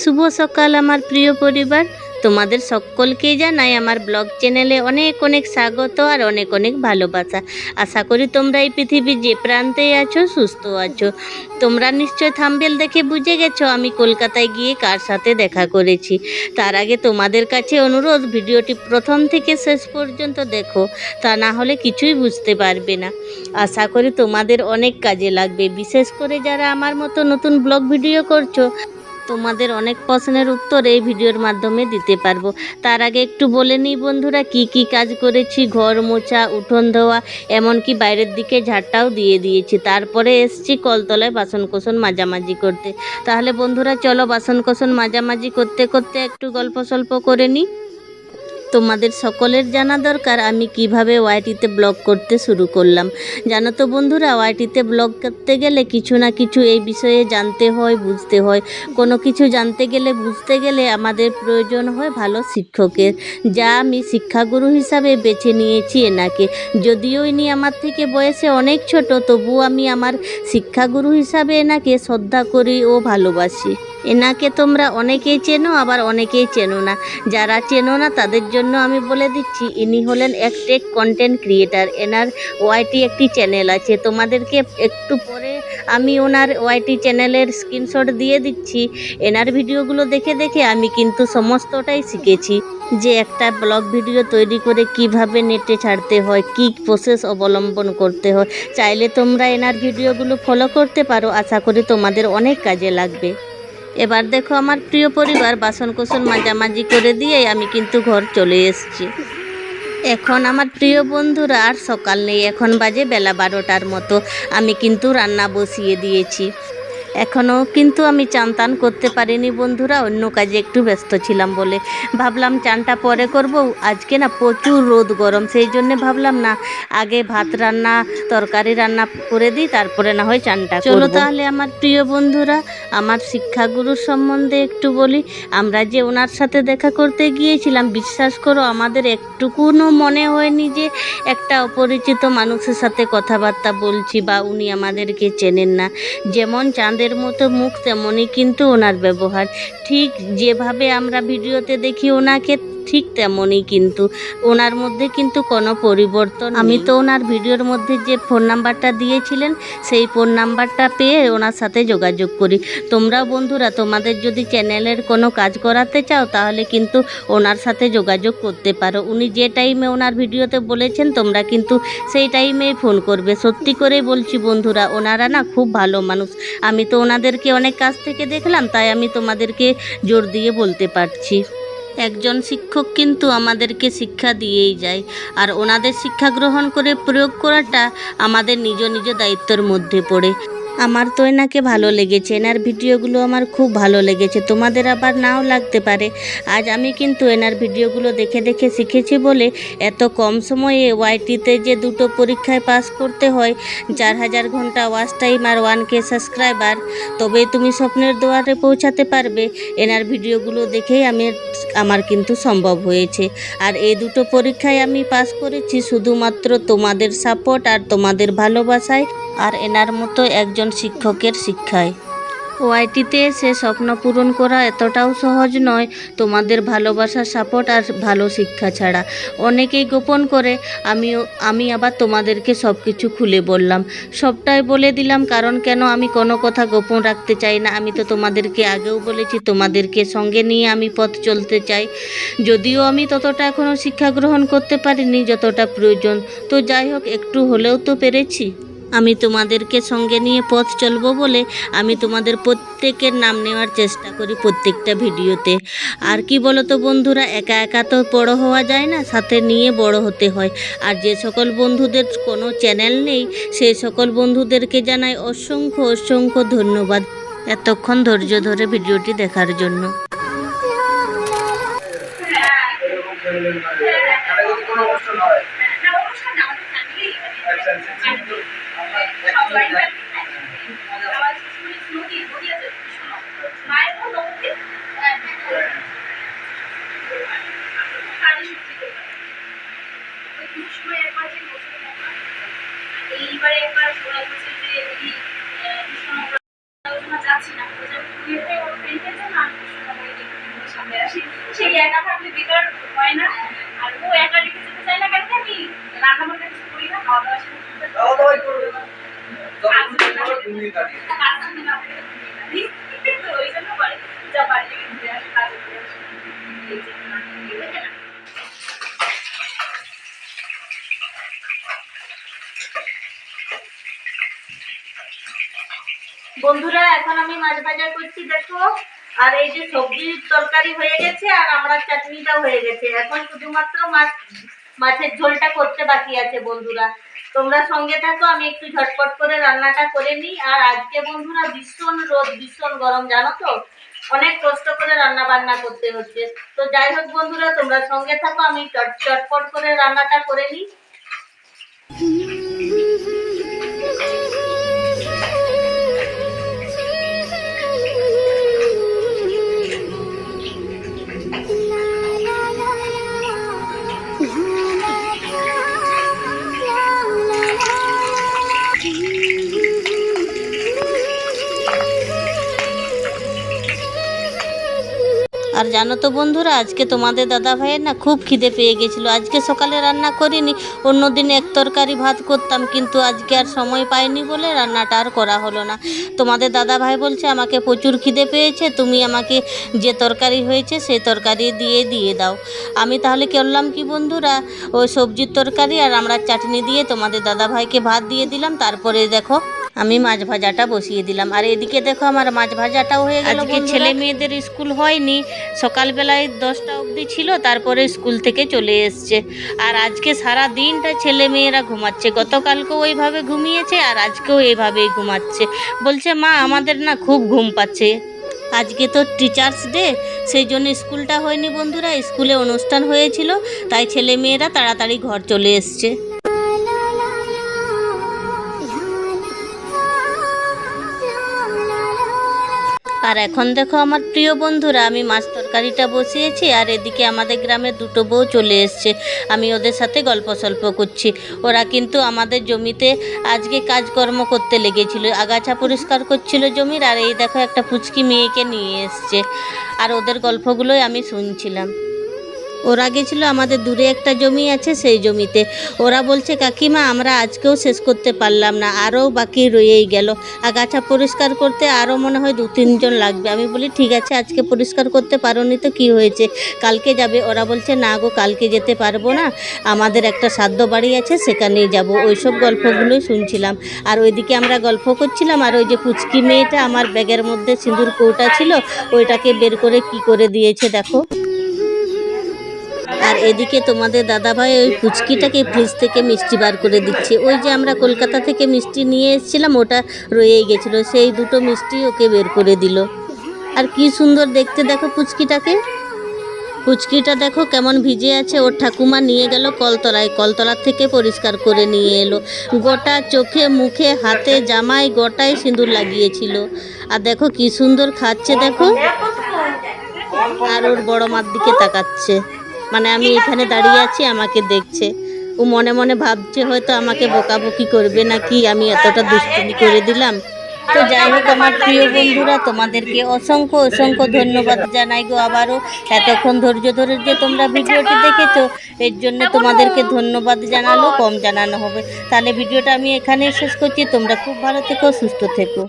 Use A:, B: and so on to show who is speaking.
A: শুভ সকাল আমার প্রিয় পরিবার। তোমাদের সকলকেই জানাই আমার ব্লগ চ্যানেলে অনেক অনেক স্বাগত আর অনেক অনেক ভালোবাসা। আশা করি তোমরা এই পৃথিবীর যে প্রান্তেই আছো, সুস্থ আছো। তোমরা নিশ্চয় থাম্বেল দেখে বুঝে গেছো আমি কলকাতায় গিয়ে কার সাথে দেখা করেছি। তার আগে তোমাদের কাছে অনুরোধ, ভিডিওটি প্রথম থেকে শেষ পর্যন্ত দেখো, তা না হলে কিছুই বুঝতে পারবে না। আশা করি তোমাদের অনেক কাজে লাগবে। বিশেষ করে যারা আমার মতো নতুন ব্লগ ভিডিও করছ তোমাদের অনেক প্রশ্নের উত্তর এই ভিডিওর মাধ্যমে দিতে পারব। তার আগে একটু বলে নিই বন্ধুরা, কি কি কাজ করেছি? ঘর মোছা, উঠোন ধোয়া, এমনকি বাইরের দিকে ঝাড়টাও দিয়ে দিয়েছি। তারপরে এসছি কলতলায় বাসন কোসন মাজামাজি করতে। তাহলে বন্ধুরা, চলো বাসন কোসন মাজামাজি করতে করতে একটু গল্প সল্প করে নিই। তোমাদের সকলের জানা দরকার, আমি কীভাবে ওয়াইটিতে ব্লগ করতে শুরু করলাম। জানো তো বন্ধুরা, ওয়াইটিতে ব্লগ করতে গেলে কিছু না কিছু এই বিষয়ে জানতে হয়, বুঝতে হয়। কোনো কিছু জানতে গেলে, বুঝতে গেলে আমাদের প্রয়োজন হয় ভালো শিক্ষকের। যা আমি শিক্ষাগুরু হিসাবে বেছে নিয়েছি এনাকে। যদিও ইনি আমার থেকে বয়সে অনেক ছোট তবু আমি আমার শিক্ষাগুরু হিসাবে এনাকে শ্রদ্ধা করি ও ভালোবাসি। এনাকে তোমরা অনেকেই চেনো, আবার অনেকেই চেনো না। যারা চেনো না, তাদের জন্য আমি বলে দিচ্ছি, ইনি হলেন এক টেক কন্টেন্ট ক্রিয়েটার। এনার ওয়াইটি একটি চ্যানেল আছে। তোমাদেরকে একটু পরে আমি ওনার ওয়াইটি চ্যানেলের স্ক্রিনশট দিয়ে দিচ্ছি। এনার ভিডিওগুলো দেখে দেখে আমি কিন্তু সমস্তটাই শিখেছি যে একটা ব্লগ ভিডিও তৈরি করে কীভাবে নেটে ছাড়তে হয়, কি প্রসেস অবলম্বন করতে হয়। চাইলে তোমরা এনার ভিডিওগুলো ফলো করতে পারো। আশা করি তোমাদের অনেক কাজে লাগবে। এবার দেখো আমার প্রিয় পরিবার বাসন কোসন মাজামাজি করে দিয়ে আমি কিন্তু ঘর চলে এসেছি। এখন আমার প্রিয় বন্ধুরা আর সকাল নেই, এখন বাজে বেলা বারোটার মতো। আমি কিন্তু রান্না বসিয়ে দিয়েছি। এখনও কিন্তু আমি চান টান করতে পারিনি বন্ধুরা, অন্য কাজে একটু ব্যস্ত ছিলাম বলে। ভাবলাম চানটা পরে করব, আজকে না প্রচুর রোদ গরম, সেই জন্য ভাবলাম না, আগে ভাত রান্না, তরকারি রান্না করে দিই, তারপরে না হয় চানটা চলো তাহলে আমার প্রিয় বন্ধুরা, আমার শিক্ষাগুরুর সম্বন্ধে একটু বলি। আমরা যে ওনার সাথে দেখা করতে গিয়েছিলাম, বিশ্বাস করো আমাদের একটুকুনও মনে হয়নি যে একটা অপরিচিত মানুষের সাথে কথাবার্তা বলছি বা উনি আমাদেরকে চেনেন না। যেমন চাঁদের মতো মুখ তেমনই কিন্তু ওনার ব্যবহার। ঠিক যেভাবে আমরা ভিডিওতে দেখি ওনাকে ঠিক তেমনই কিন্তু ওনার মধ্যে কিন্তু কোনো পরিবর্তন আমি তো ওনার ভিডিওর মধ্যে যে ফোন নাম্বারটা দিয়েছিলেন, সেই ফোন নাম্বারটা পেয়ে ওনার সাথে যোগাযোগ করি। তোমরা বন্ধুরা, তোমাদের যদি চ্যানেলের কোনো কাজ করাতে চাও, তাহলে কিন্তু ওনার সাথে যোগাযোগ করতে পারো। উনি যে টাইমে ওনার ভিডিওতে বলেছেন, তোমরা কিন্তু সেই টাইমেই ফোন করবে। সত্যি করেই বলছি বন্ধুরা, ওনারা না খুব ভালো মানুষ। আমি তো ওনাদেরকে অনেক কাছ থেকে দেখলাম, তাই আমি তোমাদেরকে জোর দিয়ে বলতে পারছি। একজন শিক্ষক কিন্তু আমাদেরকে শিক্ষা দিয়েই যায়। আর ওনাদের শিক্ষা গ্রহণ করে প্রয়োগ করাটা আমাদের নিজ নিজ দায়িত্বের মধ্যে পড়ে। আমার তো এনাকে ভালো লেগেছে, এনার ভিডিওগুলো আমার খুব ভালো লেগেছে, তোমাদের আবার নাও লাগতে পারে। আজ আমি কিন্তু এনার ভিডিওগুলো দেখে দেখে শিখেছি বলে এত কম সময়ে ওয়াইটিতে যে দুটো পরীক্ষায় পাস করতে হয়, চার হাজার ঘণ্টা ওয়াচ টাইম আর ওয়ান কে সাবস্ক্রাইবার, তবেই তুমি স্বপ্নের দুয়ারে পৌঁছাতে পারবে। এনার ভিডিওগুলো দেখেই আমি আমার কিন্তু সম্ভব হয়েছে। আর এই দুটো পরীক্ষায় আমি পাস করেছি শুধুমাত্র তোমাদের সাপোর্ট আর তোমাদের ভালোবাসায়। আর এনার মতো একজন শিক্ষকের শিক্ষায়। ওআইটিতে এসে স্বপ্ন পূরণ করা এতটাও সহজ নয়, তোমাদের ভালোবাসার সাপোর্ট আর ভালো শিক্ষা ছাড়া। অনেকেই গোপন করে, আমিও, আমি আবার তোমাদেরকে সব কিছু খুলে বললাম। সবটাই বলে দিলাম, কারণ কেন আমি কোনো কথা গোপন রাখতে চাই না? আমি তো তোমাদেরকে আগেও বলেছি, তোমাদেরকে সঙ্গে নিয়ে আমি পথ চলতে চাই। যদিও আমি ততটা এখনও শিক্ষা গ্রহণ করতে পারিনি, যতটা প্রয়োজন। তো যাই হোক, একটু হলেও তো পেরেছি। আমি তোমাদেরকে সঙ্গে নিয়ে পথ চলবো বলে আমি তোমাদের প্রত্যেকের নাম নেওয়ার চেষ্টা করি প্রত্যেকটা ভিডিওতে। আর কি বলো তো বন্ধুরা, একা একা তো বড় হওয়া যায় না, সাথে নিয়ে বড় হতে হয়। আর যে সকল বন্ধুদের কোনো চ্যানেল নেই সেই সকল বন্ধুদেরকে জানাই অসংখ্য অসংখ্য ধন্যবাদ এতক্ষণ ধৈর্য ধরে ভিডিওটি দেখার জন্য।
B: কোনো হয়।
C: হয় না আর ও একা রেখে যেতে চায় না কেন? আমি রান্না কিছু করি না, খাওয়া দাওয়া সেরে
A: বন্ধুরা, এখন আমি মাছ ভাজা করছি, দেখো। আর এই যে সবজির তরকারি হয়ে গেছে, আর আমরা চাটনিটা হয়ে গেছে। এখন শুধুমাত্র মাছ মাছের ঝোলটা করতে বাকি আছে, বন্ধুরা। তোমরা সঙ্গে থাকো, আমি একটু ঝটপট করে রান্নাটা করে নিই। আর আজকে বন্ধুরা ভীষণ রোদ, ভীষণ গরম, জানো তো? অনেক কষ্ট করে রান্না বান্না করতে হচ্ছে। তো যাই হোক বন্ধুরা, তোমরা সঙ্গে থাকো, আমি চট চটপট করে রান্নাটা করে নিই। আর জানো তো বন্ধুরা, আজকে তোমাদের দাদা ভাইয়ের না খুব খিদে পেয়ে গেছিল। আজকে সকালে রান্না করিনি, অন্যদিন এক তরকারি ভাত করতাম, কিন্তু আজকে আর সময় পাইনি বলে রান্নাটা আর করা হলো না। তোমাদের দাদা ভাই বলছে, আমাকে প্রচুর খিদে পেয়েছে, তুমি আমাকে যে তরকারি হয়েছে সেই তরকারি দিয়ে দিয়ে দাও। আমি তাহলে করলাম কি বন্ধুরা, ওই সবজির তরকারি আর আমরা চাটনি দিয়ে তোমাদের দাদা ভাইকে ভাত দিয়ে দিলাম। তারপরে দেখো আমি মাছ ভাজাটা বসিয়ে দিলাম। আর এদিকে দেখো আমার মাছ ভাজাটাও হয়ে গেল আজকে ছেলে মেয়েদের স্কুল হয়নি। সকালবেলায় দশটা অবধি ছিল তারপরে স্কুল থেকে চলে এসছে। আর আজকে সারা দিনটা ছেলে মেয়েরা ঘুমাচ্ছে। গতকালকেও ওইভাবে ঘুমিয়েছে আর আজকেও এইভাবেই ঘুমাচ্ছে। বলছে মা আমাদের না খুব ঘুম পাচ্ছে। আজকে তো টিচার্স ডে সেই জন্য স্কুলটা হয়নি বন্ধুরা। স্কুলে অনুষ্ঠান হয়েছিল তাই ছেলে মেয়েরা তাড়াতাড়ি ঘর চলে এসছে। আর এখন দেখো আমার প্রিয় বন্ধুরা, আমি মাছ তরকারিটা বসিয়েছি আর এদিকে আমাদের গ্রামে দুটো বউ চলে এসছে। আমি ওদের সাথে গল্প সল্প করছি। ওরা কিন্তু আমাদের জমিতে আজকে কাজকর্ম করতে লেগেছিল। আগাছা পরিষ্কার করছিল জমির আর এই দেখো একটা ফুচকি মেয়েকে নিয়ে এসছে। আর ওদের গল্পগুলোই আমি শুনছিলাম। ওরা গেছিল, আমাদের দূরে একটা জমি আছে সেই জমিতে। ওরা বলছে, কাকিমা, আমরা আজকেও শেষ করতে পারলাম না, আরও বাকি রয়েই গেল। আগাছা পরিষ্কার করতে আরও মনে হয় দু তিনজন লাগবে। আমি বলি, ঠিক আছে, আজকে পরিষ্কার করতে পারোনি তো কি হয়েছে? কালকে যাবে। ওরা বলছে, না গো, কালকে যেতে পারব না। আমাদের একটা সাধ্য বাড়ি আছে, সেখানেই যাব। ওইসব গল্পগুলোই শুনছিলাম। আর ওইদিকে আমরা গল্প করছিলাম, আর ওই যে পুচকি মেয়েটা আমার ব্যাগের মধ্যে সিঁদুর কৌটা ছিল, ওইটাকে বের করে কি করে দিয়েছে, দেখো। আর এদিকে তোমাদের দাদাভাই ওই পুচকিটাকে ফ্রিজ থেকে মিষ্টি বার করে দিচ্ছে। ওই যে আমরা কলকাতা থেকে মিষ্টি নিয়ে এসেছিলাম, ওটা রয়েই গেছিল। সেই দুটো মিষ্টি ওকে বের করে দিল। আর কি সুন্দর দেখতে দেখো পুচকিটাকে। পুচকিটা দেখো কেমন ভিজে আছে। ওর ঠাকুমা নিয়ে গেল কলতলায়। কলতলার থেকে পরিষ্কার করে নিয়ে এলো। গোটা চোখে, মুখে, হাতে, জামায় গোটায় সিঁদুর লাগিয়েছিল। আর দেখো কি সুন্দর খাচ্ছে দেখো। আর ওর বড় মার দিকে তাকাচ্ছে। মানে আমি এখানে দাঁড়িয়ে আছি আমাকে দেখছে। ও মনে মনে ভাবছে হয়তো আমাকে বকাবকি করবে নাকি? আমি এতটা দুষ্টুমি করে দিলাম। তো যাই হোক আমার প্রিয় বন্ধুরা তোমাদেরকে অসংখ্য অসংখ্য ধন্যবাদ জানাই গো আবারও। এতক্ষণ ধৈর্য ধরে যে তোমরা ভিডিওটি দেখেছ এর জন্য তোমাদেরকে ধন্যবাদ জানালো কম জানানো হবে। তাহলে ভিডিওটা আমি এখানেই শেষ করছি। তোমরা খুব ভালো থেকো সুস্থ থেকো।